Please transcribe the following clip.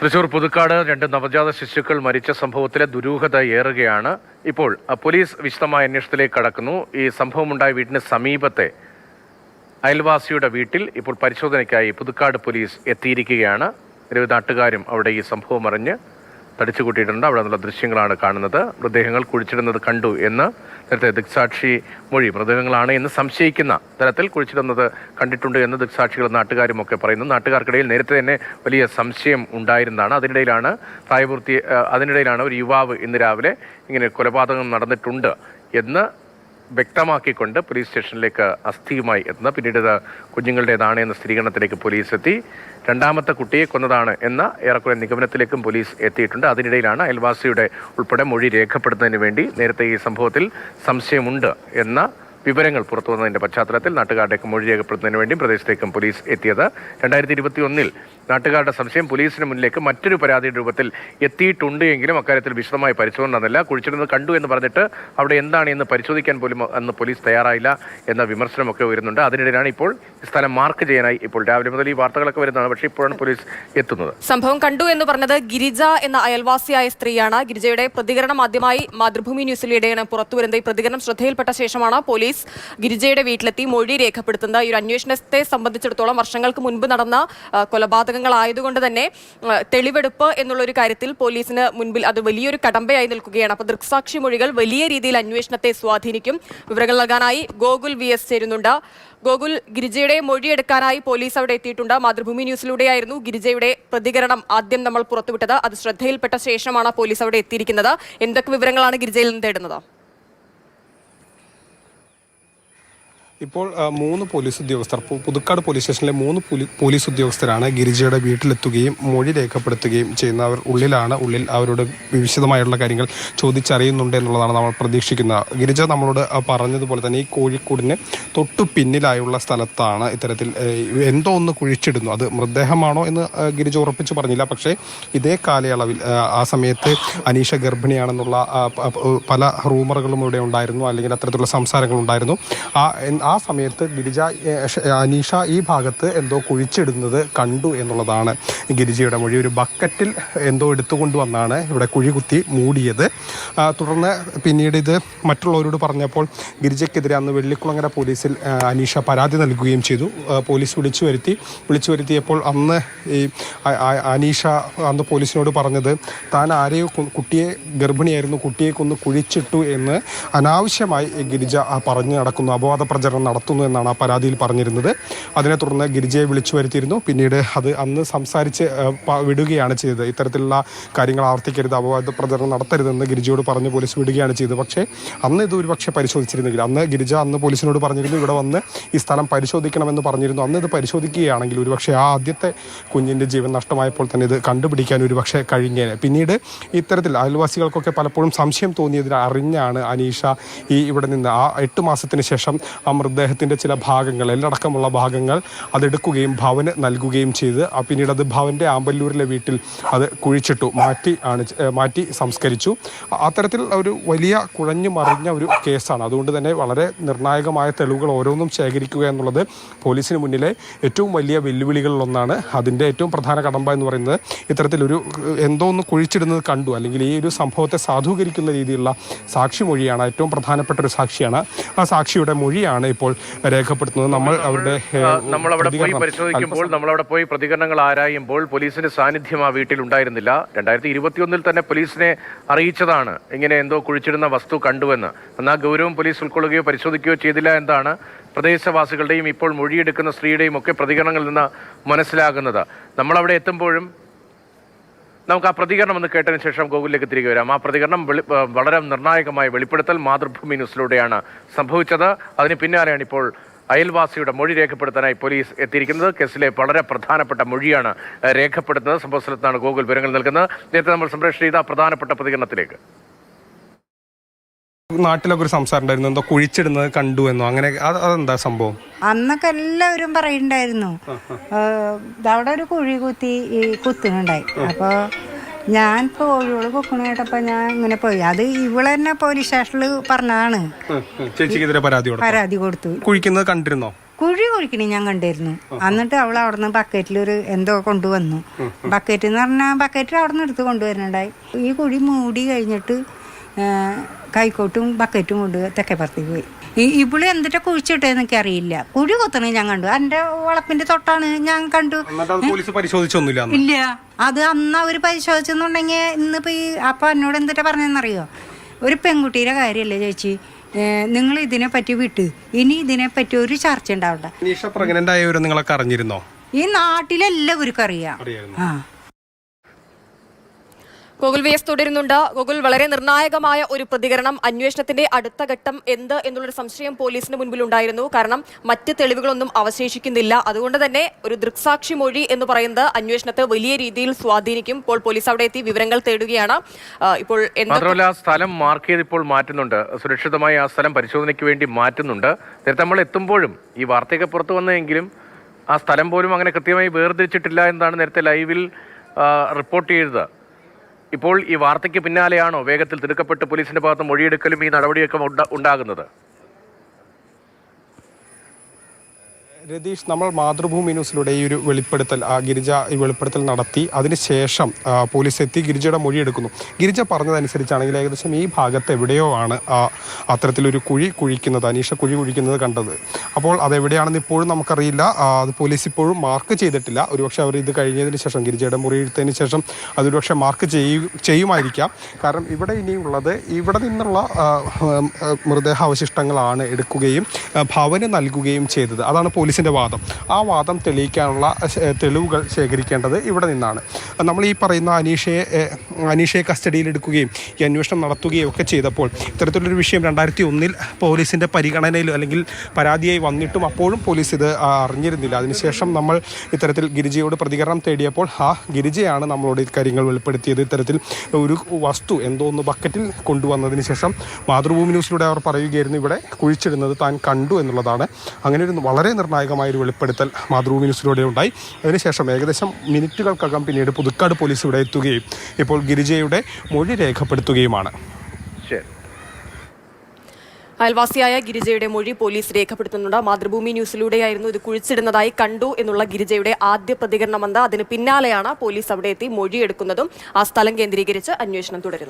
തൃശൂർ പുതുക്കാട് രണ്ട് നവജാത ശിശുക്കൾ മരിച്ച സംഭവത്തിലെ ദുരൂഹത ഏറുകയാണ്. ഇപ്പോൾ പോലീസ് വിശദമായ അന്വേഷണത്തിലേക്ക് കടക്കുന്നു. ഈ സംഭവമുണ്ടായ വീടിന് സമീപത്തെ അയൽവാസിയുടെ വീട്ടിൽ ഇപ്പോൾ പരിശോധനയ്ക്കായി പുതുക്കാട് പോലീസ് എത്തിയിരിക്കുകയാണ്. നിരവധി നാട്ടുകാരും അവിടെ ഈ സംഭവം അറിഞ്ഞ് തടിച്ചുകൂട്ടിയിട്ടുണ്ട് അവിടെ നിന്നുള്ള ദൃശ്യങ്ങളാണ് കാണുന്നത്. മൃതദേഹങ്ങൾ കുഴിച്ചിടുന്നത് കണ്ടു എന്ന് നേരത്തെ ദൃക്സാക്ഷി മൊഴി മൃതദേഹങ്ങളാണ് എന്ന് സംശയിക്കുന്ന തരത്തിൽ കുഴിച്ചിടുന്നത് കണ്ടിട്ടുണ്ട് എന്ന് ദൃക്സാക്ഷികളും നാട്ടുകാരും ഒക്കെ പറയുന്നു. നാട്ടുകാർക്കിടയിൽ നേരത്തെ തന്നെ വലിയ സംശയം ഉണ്ടായിരുന്നതാണ്. അതിനിടയിലാണ് പ്രായപൂർത്തി അതിനിടയിലാണ് ഒരു യുവാവ് ഇന്ന് രാവിലെ ഇങ്ങനെ കൊലപാതകം നടന്നിട്ടുണ്ട് എന്ന് വ്യക്തമാക്കിക്കൊണ്ട് പോലീസ് സ്റ്റേഷനിലേക്ക് അസ്ഥിയുമായി എത്തുന്ന പിന്നീട് ഇത് കുഞ്ഞുങ്ങളുടേതാണ് എന്ന സ്ഥിരീകരണത്തിലേക്ക് പോലീസ് എത്തി. രണ്ടാമത്തെ കുട്ടിയെ കൊന്നതാണ് എന്ന ഏറെക്കുറെ നിഗമനത്തിലേക്കും പോലീസ് എത്തിയിട്ടുണ്ട്. അതിനിടയിലാണ് അയൽവാസിയുടെ ഉൾപ്പെടെ മൊഴി രേഖപ്പെടുത്തുന്നതിന് വേണ്ടി നേരത്തെ ഈ സംഭവത്തിൽ സംശയമുണ്ട് എന്ന വിവരങ്ങൾ പുറത്തു വന്നതിന്റെ പശ്ചാത്തലത്തിൽ നാട്ടുകാരുടെയൊക്കെ മൊഴി രേഖപ്പെടുത്തുന്നതിന് വേണ്ടി പ്രദേശത്തേക്കും പോലീസ് എത്തിയത്. രണ്ടായിരത്തി ഇരുപത്തി ഒന്നിൽ നാട്ടുകാരുടെ സംശയം പോലീസിന് മുന്നിലേക്ക് മറ്റൊരു പരാതിയുടെ രൂപത്തിൽ എത്തിയിട്ടുണ്ട് എങ്കിലും അക്കാര്യത്തിൽ വിശദമായി പരിശോധന നടന്നില്ല. കുഴിച്ചിരുന്നത് കണ്ടു എന്ന് പറഞ്ഞിട്ട് അവിടെ എന്താണ് എന്ന് പരിശോധിക്കാൻ പോലും അന്ന് പോലീസ് തയ്യാറായില്ല എന്ന വിമർശനമൊക്കെ വരുന്നുണ്ട് അതിനിടയിലാണ് ഇപ്പോൾ സ്ഥലം മാർക്ക് ചെയ്യാനായി ഇപ്പോൾ രാവിലെ മുതൽ ഈ വാർത്തകളൊക്കെ വരുന്നതാണ്. പക്ഷേ ഇപ്പോഴാണ് പോലീസ് എത്തുന്നത്. സംഭവം കണ്ടു എന്ന് പറഞ്ഞത് ഗിരിജ എന്ന അയൽവാസിയായ സ്ത്രീയാണ്. ഗിരിജയുടെ പ്രതികരണം ആദ്യമായി മാതൃഭൂമി ന്യൂസിലൂടെയാണ് പുറത്തുവരുന്നത് ഈ പ്രതികരണം ശ്രദ്ധയിൽപ്പെട്ട ശേഷമാണ് പോലീസ് ഗിരിജയുടെ വീട്ടിലെത്തി മൊഴി രേഖപ്പെടുത്തുന്നത് ഈ ഒരു അന്വേഷണത്തെ സംബന്ധിച്ചിടത്തോളം വർഷങ്ങൾക്ക് മുൻപ് നടന്ന കൊലപാതകങ്ങളായതുകൊണ്ട് തന്നെ തെളിവെടുപ്പ് എന്നുള്ള ഒരു കാര്യത്തിൽ പോലീസിന് മുൻപിൽ അത് വലിയൊരു കടമ്പയായി നിൽക്കുകയാണ്. അപ്പോൾ ദൃക്സാക്ഷി മൊഴികൾ വലിയ രീതിയിൽ അന്വേഷണത്തെ സ്വാധീനിക്കും. വിവരങ്ങൾ നൽകാനായി ഗോകുൽ വി എസ് ചേരുന്നുണ്ട്. ഗോകുൽ ഗിരിജയുടെ മൊഴിയെടുക്കാനായി പോലീസ് അവിടെ എത്തിയിട്ടുണ്ട്. മാതൃഭൂമി ന്യൂസിലൂടെയായിരുന്നു ഗിരിജയുടെ പ്രതികരണം ആദ്യം നമ്മൾ പുറത്തുവിട്ടത്. അത് ശ്രദ്ധയിൽപ്പെട്ട ശേഷമാണ് പോലീസ് അവിടെ എത്തിയിരിക്കുന്നത്. എന്തൊക്കെ വിവരങ്ങളാണ് ഗിരിജയിൽ നിന്ന് തേടുന്നത്? ഇപ്പോൾ മൂന്ന് പോലീസ് ഉദ്യോഗസ്ഥർ പുതുക്കാട് പോലീസ് സ്റ്റേഷനിലെ മൂന്ന് പോലീസ് ഉദ്യോഗസ്ഥരാണ് ഗിരിജയുടെ വീട്ടിലെത്തുകയും മൊഴി രേഖപ്പെടുത്തുകയും ചെയ്യുന്ന അവർ ഉള്ളിലാണ് ഉള്ളിൽ അവരോട് വിശദമായുള്ള കാര്യങ്ങൾ ചോദിച്ചറിയുന്നുണ്ട് എന്നുള്ളതാണ് നമ്മൾ പ്രതീക്ഷിക്കുന്നത് ഗിരിജ നമ്മളോട് പറഞ്ഞതുപോലെ തന്നെ ഈ കോഴിക്കോടിന് തൊട്ടു പിന്നിലായുള്ള സ്ഥലത്താണ് ഇത്തരത്തിൽ എന്തോ ഒന്ന് കുഴിച്ചിടുന്നു. അത് മൃതദേഹമാണോ എന്ന് ഗിരിജ ഉറപ്പിച്ചു പറഞ്ഞില്ല. പക്ഷേ ഇതേ കാലയളവിൽ ആ, സമയത്ത് അനീഷ ഗർഭിണിയാണെന്നുള്ള പല റൂമറുകളും ഇവിടെ ഉണ്ടായിരുന്നു. അല്ലെങ്കിൽ അത്തരത്തിലുള്ള സംസാരങ്ങളുണ്ടായിരുന്നു. ആ ആ സമയത്ത് ഗിരിജ അനീഷ ഈ ഭാഗത്ത് എന്തോ കുഴിച്ചിടുന്നത് കണ്ടു എന്നുള്ളതാണ്. ഗിരിജയുടെ മൊഴി ഒരു ബക്കറ്റിൽ എന്തോ എടുത്തുകൊണ്ടുവന്നാണ് ഇവിടെ കുഴി കുത്തി മൂടിയത്. തുടർന്ന് പിന്നീട് ഇത് മറ്റുള്ളവരോട് പറഞ്ഞപ്പോൾ ഗിരിജയ്ക്കെതിരെ അന്ന് വെള്ളിക്കുളങ്ങര പോലീസിൽ അനീഷ പരാതി നൽകുകയും ചെയ്തു. പോലീസ് വിളിച്ചു വരുത്തി. വിളിച്ചു വരുത്തിയപ്പോൾ അന്ന് ഈ അനീഷ അന്ന് പോലീസിനോട് പറഞ്ഞത് താൻ ആരെയോ കുട്ടിയെ ഗർഭിണിയായിരുന്നു കുട്ടിയെ കൊന്ന് കുഴിച്ചിട്ടു എന്ന് അനാവശ്യമായി ഗിരിജ പറഞ്ഞു നടക്കുന്നു. അപവാദ പ്രചരണം നടത്തുന്നു എന്നാണ് ആ പരാതിയിൽ പറഞ്ഞിരുന്നത്. അതിനെ തുടർന്ന് ഗിരിജയെ വിളിച്ചു വരുത്തിയിരുന്നു. പിന്നീട് അത് അന്ന് സംസാരിച്ച് വിടുകയാണ് ചെയ്തത്. ഇത്തരത്തിലുള്ള കാര്യങ്ങൾ ആവർത്തിക്കരുത് അപവാദ പ്രചരണം നടത്തരുതെന്ന് ഗിരിജയോട് പറഞ്ഞ് പോലീസ് വിടുകയാണ് ചെയ്തത്. പക്ഷേ അന്ന് ഇത് ഒരുപക്ഷെ പരിശോധിച്ചിരുന്നെങ്കിൽ അന്ന് ഗിരിജ അന്ന് പോലീസിനോട് പറഞ്ഞിരുന്നു ഇവിടെ വന്ന് ഈ സ്ഥലം പരിശോധിക്കണമെന്ന് പറഞ്ഞിരുന്നു. അന്ന് ഇത് പരിശോധിക്കുകയാണെങ്കിൽ ഒരുപക്ഷെ ആ ആദ്യത്തെ കുഞ്ഞിന്റെ ജീവൻ നഷ്ടമായപ്പോൾ തന്നെ ഇത് കണ്ടുപിടിക്കാൻ ഒരുപക്ഷെ കഴിഞ്ഞേനെ. പിന്നീട് ഇത്തരത്തിൽ അയൽവാസികൾക്കൊക്കെ പലപ്പോഴും സംശയം തോന്നിയതിൽ അറിഞ്ഞാണ് അനീഷ ഈ ഇവിടെ നിന്ന് ആ എട്ട് മാസത്തിന് ശേഷം ആ മൃതദേഹത്തിന്റെ ചില ഭാഗങ്ങൾ എല്ലടക്കമുള്ള ഭാഗങ്ങൾ അതെടുക്കുകയും ഭവന് നൽകുകയും ചെയ്ത് പിന്നീട് അത് ഭവന്റെ ആമ്പല്ലൂരിലെ വീട്ടിൽ അത് കുഴിച്ചിട്ടു മാറ്റി ആണ് മാറ്റി സംസ്കരിച്ചു. അത്തരത്തിൽ ഒരു വലിയ കുഴഞ്ഞു മറിഞ്ഞ ഒരു കേസാണ്. അതുകൊണ്ട് തന്നെ വളരെ നിർണായകമായ തെളിവുകൾ ഓരോന്നും ശേഖരിക്കുക എന്നുള്ളത് പോലീസിന് മുന്നിലെ ഏറ്റവും വലിയ വെല്ലുവിളികളിലൊന്നാണ്. അതിന്റെ ഏറ്റവും പ്രധാന കടമ്പ എന്ന് പറയുന്നത് ഇത്തരത്തിലൊരു എന്തോ ഒന്ന് കുഴിച്ചിടുന്നത് കണ്ടു അല്ലെങ്കിൽ ഈ ഒരു സംഭവത്തെ സാധൂകരിക്കുന്ന രീതിയിലുള്ള സാക്ഷിമൊഴിയാണ് ഏറ്റവും പ്രധാനപ്പെട്ട ഒരു സാക്ഷിയാണ്. ആ സാക്ഷിയുടെ മൊഴിയാണ് ഇപ്പോൾ രേഖപ്പെടുത്തുന്നത് നമ്മൾ അവരുടെ നമ്മൾ അവിടെ പോയി പരിശോധിക്കുമ്പോൾ നമ്മൾ അവിടെ പോയി പ്രതികരണങ്ങൾ ആരായുമ്പോൾ പോലീസിന്റെ സാന്നിധ്യം ആ വീട്ടിൽ ഉണ്ടായിരുന്നില്ല. രണ്ടായിരത്തി ഇരുപത്തിയൊന്നിൽ തന്നെ പോലീസിനെ അറിയിച്ചതാണ് ഇങ്ങനെ എന്തോ കുഴിച്ചിടുന്ന വസ്തു കണ്ടുവെന്ന്. എന്നാൽ ഗൗരവം പോലീസ് ഉൾക്കൊള്ളുകയോ പരിശോധിക്കുകയോ ചെയ്തില്ല എന്താണ് പ്രദേശവാസികളുടെയും ഇപ്പോൾ മൊഴിയെടുക്കുന്ന സ്ത്രീയുടെയും ഒക്കെ പ്രതികരണങ്ങളിൽ നിന്ന് മനസ്സിലാകുന്നത്. നമ്മളവിടെ എത്തുമ്പോഴും നമുക്ക് ആ പ്രതികരണം ഒന്ന് കേട്ടതിന് ശേഷം ഗൂഗിളിലേക്ക് തിരികെ വരാം. ആ പ്രതികരണം വളരെ നിർണായകമായ വെളിപ്പെടുത്തൽ മാതൃഭൂമി ന്യൂസിലൂടെയാണ് സംഭവിച്ചത്. അതിന് പിന്നാലെയാണ് ഇപ്പോൾ അയൽവാസിയുടെ മൊഴി രേഖപ്പെടുത്താനായി പോലീസ് എത്തിയിരിക്കുന്നത്. കേസിലെ വളരെ പ്രധാനപ്പെട്ട മൊഴിയാണ് രേഖപ്പെടുത്തുന്നത്. സംഭവ സ്ഥലത്താണ് ഗൂഗിൾ വിവരങ്ങൾ നൽകുന്നത്. നേരത്തെ നമ്മൾ സംപ്രേഷണം ചെയ്ത പ്രധാനപ്പെട്ട പ്രതികരണത്തിലേക്ക്. നാട്ടിലൊക്കെ ഒരു സംസാരം ഉണ്ടായിരുന്നു. എന്തോ കുഴിച്ചിടുന്നത് കണ്ടു എന്നോ? അങ്ങനെ അതെന്താ സംഭവം? അന്നൊക്കെ എല്ലാവരും പറയുണ്ടായിരുന്നു അവിടെ ഒരു കുഴി കുത്തി കുത്തിനുണ്ടായി. കുത്തുന്നുണ്ടായി അപ്പോൾ ഞാൻ ഇപ്പോൾ കോഴിയോട് പൊക്കണ കേട്ടപ്പോൾ ഞാൻ ഇങ്ങനെ പോയി. അത് ഇവിടെ തന്നെ പോലീസ് സ്റ്റേഷനിൽ പറഞ്ഞാണ് ചേച്ചിക്കെതിരെ പരാതി കൊടുത്തു? പരാതി കൊടുത്തു. കുഴിക്കുന്നത് കണ്ടിരുന്നോ? കുഴി കുഴിക്കണേ ഞാൻ കണ്ടിരുന്നു എന്നിട്ട് അവൾ അവിടെ നിന്ന് ബക്കറ്റിലൊരു എന്തോ കൊണ്ടുവന്നു. ബക്കറ്റ് എന്ന് പറഞ്ഞാൽ ബക്കറ്റ് അവിടെ നിന്ന് എടുത്ത് കൊണ്ടുവരുന്നുണ്ടായി. ഈ കുഴി മൂടി കഴിഞ്ഞിട്ട് കൈക്കോട്ടും ബക്കറ്റും കൊണ്ട് തെക്കേപ്പുറത്തേക്ക് പോയി. ഇവൾ എന്തിട്ട കുഴിച്ചിട്ടേ എനിക്ക് അറിയില്ല. കുഴി കുത്തണേ ഞാൻ കണ്ടു. എന്റെ വളപ്പിന്റെ തൊട്ടാണ് ഞാൻ കണ്ടു. പോലീസ് പരിശോധിച്ചൊന്നുമില്ല. ഇല്ല. അത് അന്ന് അവർ പരിശോധിച്ചെന്നുണ്ടെങ്കിൽ ഇന്നിപ്പോ ഈ അപ്പൊ എന്നോട് എന്തിട്ടാ പറഞ്ഞെന്നറിയോ? ഒരു പെൺകുട്ടിയുടെ കാര്യല്ലേ ചേച്ചി? നിങ്ങൾ ഇതിനെ പറ്റി വിട്ട്. ഇനി ഇതിനെ പറ്റി ഒരു ചർച്ച ആയവരെ നിങ്ങളൊക്കെ അറിഞ്ഞിരുന്നോ? ഈ നാട്ടിലെല്ലാവർക്കും അറിയാം. ആ. ഗൂഗിൾ വി എസ് തുടരുന്നുണ്ട്. ഗോകുൽ വളരെ നിർണായകമായ ഒരു പ്രതികരണം. അന്വേഷണത്തിന്റെ അടുത്ത ഘട്ടം എന്ത് എന്നുള്ളൊരു സംശയം പോലീസിന് മുൻപിലുണ്ടായിരുന്നു. കാരണം മറ്റ് തെളിവുകളൊന്നും അവശേഷിക്കുന്നില്ല. അതുകൊണ്ട് തന്നെ ഒരു ദൃക്സാക്ഷി മൊഴി എന്ന് പറയുന്നത് അന്വേഷണത്തെ വലിയ രീതിയിൽ സ്വാധീനിക്കും. ഇപ്പോൾ പോലീസ് അവിടെ എത്തി വിവരങ്ങൾ തേടുകയാണ്. ഇപ്പോൾ മാത്രമല്ല ആ സ്ഥലം മാർക്ക് ചെയ്ത് ഇപ്പോൾ മാറ്റുന്നുണ്ട്. സുരക്ഷിതമായി ആ സ്ഥലം പരിശോധനയ്ക്ക് വേണ്ടി മാറ്റുന്നുണ്ട്. നേരത്തെ നമ്മൾ എത്തുമ്പോഴും ഈ വാർത്തയൊക്കെ പുറത്തു വന്നെങ്കിലും ആ സ്ഥലം പോലും അങ്ങനെ കൃത്യമായി വേർതിരിച്ചിട്ടില്ല എന്നാണ് നേരത്തെ ലൈവിൽ റിപ്പോർട്ട് ചെയ്തത്. ഇപ്പോൾ ഈ വാർത്തയ്ക്ക് പിന്നാലെയാണോ വേഗത്തിൽ തിടുക്കപ്പെട്ട് പോലീസിന്റെ ഭാഗത്ത് മൊഴിയെടുക്കലും ഈ നടപടിയൊക്കെ ഉണ്ടാകുന്നത്? രതീഷ് നമ്മൾ മാതൃഭൂമി ന്യൂസിലൂടെ ഈ ഒരു വെളിപ്പെടുത്തൽ ഗിരിജ ഈ വെളിപ്പെടുത്തൽ നടത്തി. അതിനുശേഷം പോലീസ് എത്തി ഗിരിജയുടെ മൊഴി എടുക്കുന്നു ഗിരിജ പറഞ്ഞതനുസരിച്ചാണെങ്കിൽ ഏകദേശം ഈ ഭാഗത്ത് എവിടെയോ ആണ് അത്തരത്തിലൊരു കുഴി കുഴിക്കുന്നത് അനീഷ കുഴി കുഴിക്കുന്നത് കണ്ടത്. അപ്പോൾ അതെവിടെയാണെന്ന് ഇപ്പോഴും നമുക്കറിയില്ല. അത് പോലീസ് ഇപ്പോഴും മാർക്ക് ചെയ്തിട്ടില്ല. ഒരുപക്ഷെ അവർ ഇത് കഴിഞ്ഞതിന് ശേഷം ഗിരിജയുടെ മുറി എടുത്തതിന് ശേഷം അതൊരുപക്ഷെ മാർക്ക് ചെയ്യും ചെയ്യുമായിരിക്കാം. കാരണം ഇവിടെ ഇനിയുള്ളത് ഇവിടെ നിന്നുള്ള മൃതദേഹാവശിഷ്ടങ്ങളാണ് എടുക്കുകയും ഭവന് നൽകുകയും ചെയ്തത്. അതാണ് പോലീസിന്റെ വാദം. ആ വാദം തെളിയിക്കാനുള്ള തെളിവുകൾ ശേഖരിക്കേണ്ടത് ഇവിടെ നിന്നാണ്. നമ്മൾ ഈ പറയുന്ന അനീഷയെ അനീഷയെ കസ്റ്റഡിയിലെടുക്കുകയും ഈ അന്വേഷണം നടത്തുകയും ഒക്കെ ചെയ്തപ്പോൾ ഇത്തരത്തിലൊരു വിഷയം രണ്ടായിരത്തി ഒന്നിൽ പോലീസിന്റെ പരിഗണനയിൽ അല്ലെങ്കിൽ പരാതിയായി വന്നിട്ടും അപ്പോഴും പോലീസ് ഇത് അറിഞ്ഞിരുന്നില്ല. അതിനുശേഷം നമ്മൾ ഇത്തരത്തിൽ ഗിരിജയോട് പ്രതികരണം തേടിയപ്പോൾ ആ ഗിരിജയാണ് നമ്മളോട് ഇക്കാര്യങ്ങൾ വെളിപ്പെടുത്തിയത്. ഇത്തരത്തിൽ ഒരു വസ്തു എന്തോ ഒന്ന് ബക്കറ്റിൽ കൊണ്ടുവന്നതിന് ശേഷം മാതൃഭൂമി ന്യൂസിലൂടെ അവർ പറയുകയായിരുന്നു ഇവിടെ കുഴിച്ചിടുന്നത് താൻ കണ്ടു എന്നുള്ളതാണ്. അങ്ങനെ ഒരു വളരെ നിർണായകമായ ഒരു വെളിപ്പെടുത്തൽ മാതൃഭൂമി ന്യൂസിലൂടെ ഉണ്ടായി. അതിനുശേഷം ഏകദേശം മിനിറ്റുകൾക്കകം പിന്നീട് പുതുക്കാട് പോലീസ് ഇവിടെ എത്തുകയും ഇപ്പോൾ ഗിരിജയുടെ മൊഴി രേഖപ്പെടുത്തുകയുമാണ്. ശരി. അയൽവാസിയായ ഗിരിജയുടെ മൊഴി പോലീസ് രേഖപ്പെടുത്തുന്നുണ്ട്. മാതൃഭൂമി ന്യൂസിലൂടെയായിരുന്നു ഇത് കുഴിച്ചിടുന്നതായി കണ്ടു എന്നുള്ള ഗിരിജയുടെ ആദ്യ പ്രതികരണമെന്ന് അതിന് പിന്നാലെയാണ് പോലീസ് അവിടെ എത്തി മൊഴിയെടുക്കുന്നതും ആ സ്ഥലം കേന്ദ്രീകരിച്ച് അന്വേഷണം തുടരുന്നത്.